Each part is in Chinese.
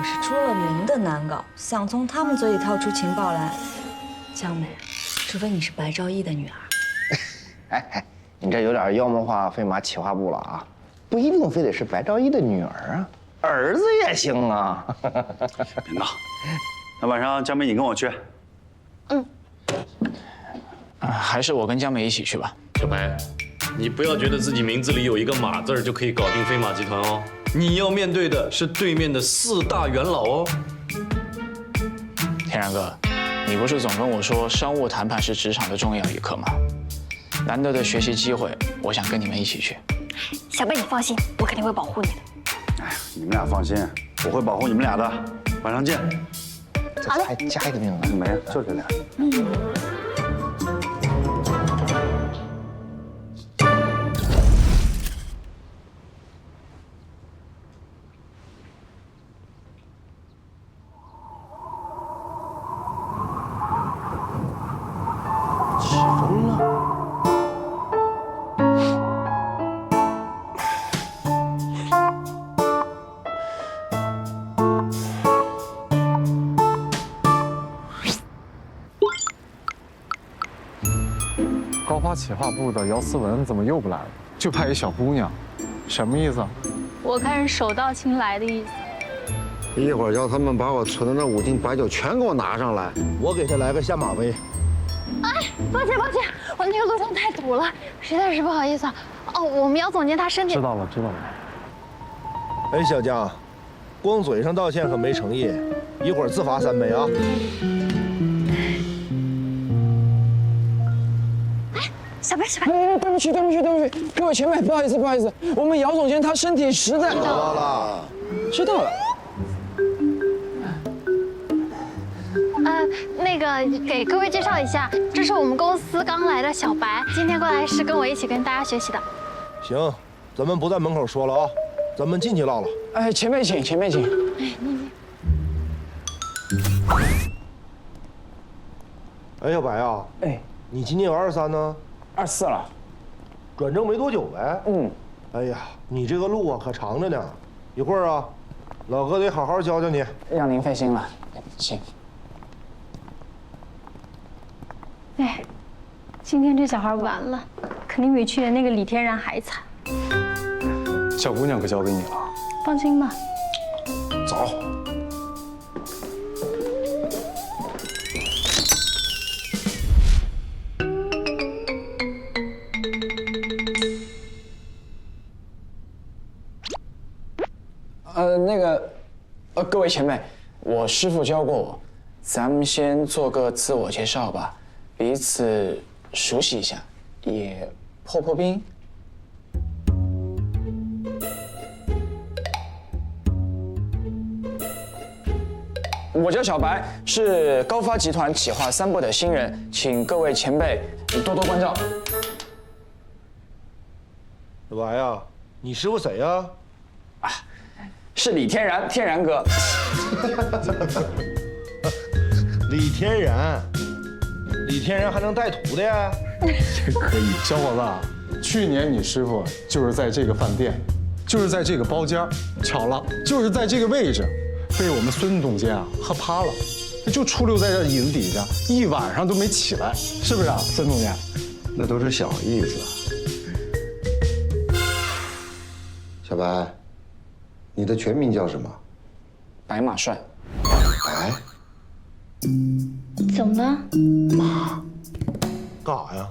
可是出了名的难搞，想从他们嘴里套出情报来，江美，除非你是白昭义的女儿。哎哎，你这有点妖魔化飞马企划部了啊！不一定非得是白昭义的女儿啊，儿子也行啊。别闹，那晚上江美你跟我去。嗯，还是我跟江美一起去吧。小白，你不要觉得自己名字里有一个马字儿就可以搞定飞马集团哦。你要面对的是对面的四大元老哦。天然哥，你不是总跟我说商务谈判是职场的重要一课吗？难得的学习机会，我想跟你们一起去。小贝，你放心，我肯定会保护你的。哎你们俩放心，我会保护你们俩的。晚上见。这还加一个名额？没有，就这俩。起高发企划部的姚思文怎么又不来了？就派一小姑娘，什么意思啊？我看是手到擒来的意思。一会儿叫他们把我存的那五斤白酒全给我拿上来，我给他来个下马威。哎抱歉抱歉，我那个路上太堵了，实在是不好意思啊。哦，我们姚总监他身体知道了，知道了。哎，小江，光嘴上道歉可没诚意，一会儿自罚三杯啊。小白小白，哎，对不起，对不起，对不起，各位前辈，不好意思，不好意思，我们姚总监他身体实在……知道了，知道了。呃，那个给各位介绍一下，这是我们公司刚来的小白，今天过来是跟我一起跟大家学习的。行，咱们不在门口说了啊，咱们进去唠唠。哎，前辈请，前辈请。哎，小白啊，哎，你今年有二十三呢，二四了。转正没多久呗。嗯，哎呀，你这个路啊可长着呢，一会儿啊，老哥得好好教教你。让您费心了，请。哎，今天这小孩完了，肯定比去年那个李天然还惨。小姑娘可交给你了。放心吧。那个，呃，各位前辈，我师傅教过我，咱们先做个自我介绍吧，彼此熟悉一下，也破破冰。我叫小白，是高发集团企划三部的新人，请各位前辈多多关照。小白呀，你师傅谁呀？是李天然，天然哥。李天然，李天然还能带徒弟？这可以，小伙子，去年你师傅就是在这个饭店，就是在这个包间，巧了，就是在这个位置，被我们孙总监啊喝趴了，就出溜在这椅子底下，一晚上都没起来，是不是啊，孙总监？那都是小意思。小白，你的全名叫什么？白马帅，白怎么了？马干啥呀？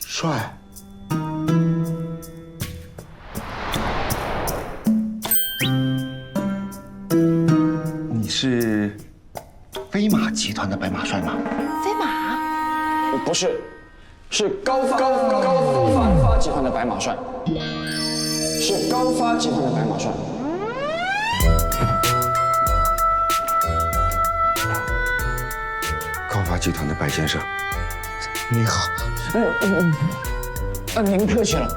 帅。你是飞马集团的白马帅吗？飞马，不是，是高发高高高发集团的白马帅，是高发集团的白马帅。集团的白先生，你好。嗯嗯嗯，啊，您客气了，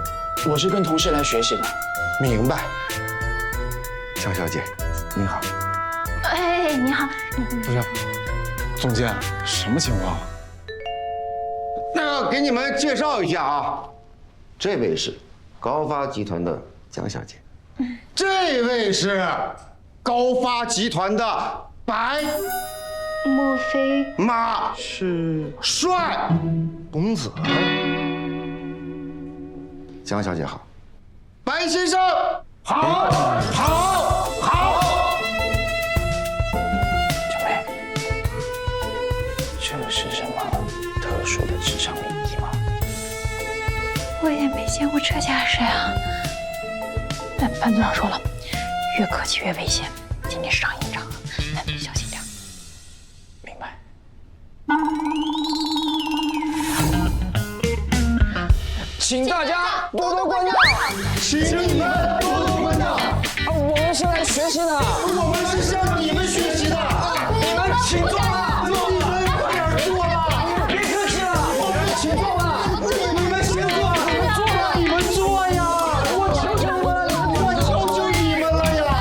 我是跟同事来学习的。明白。江小姐，你好。哎，你好，不是，总监，什么情况？那给你们介绍一下啊，这位是高发集团的江小姐，这位是高发集团的白莫非妈是帅公子？江小姐好，白先生好，好，好。小梅，这是什么特殊的职场礼仪吗？我也没见过这架势呀。但潘组长说了，越客气越危险。今天是场硬仗请大家多多关照，请你们多多关照，啊，我们是来学习的，我们是向你们学习的。你们请坐。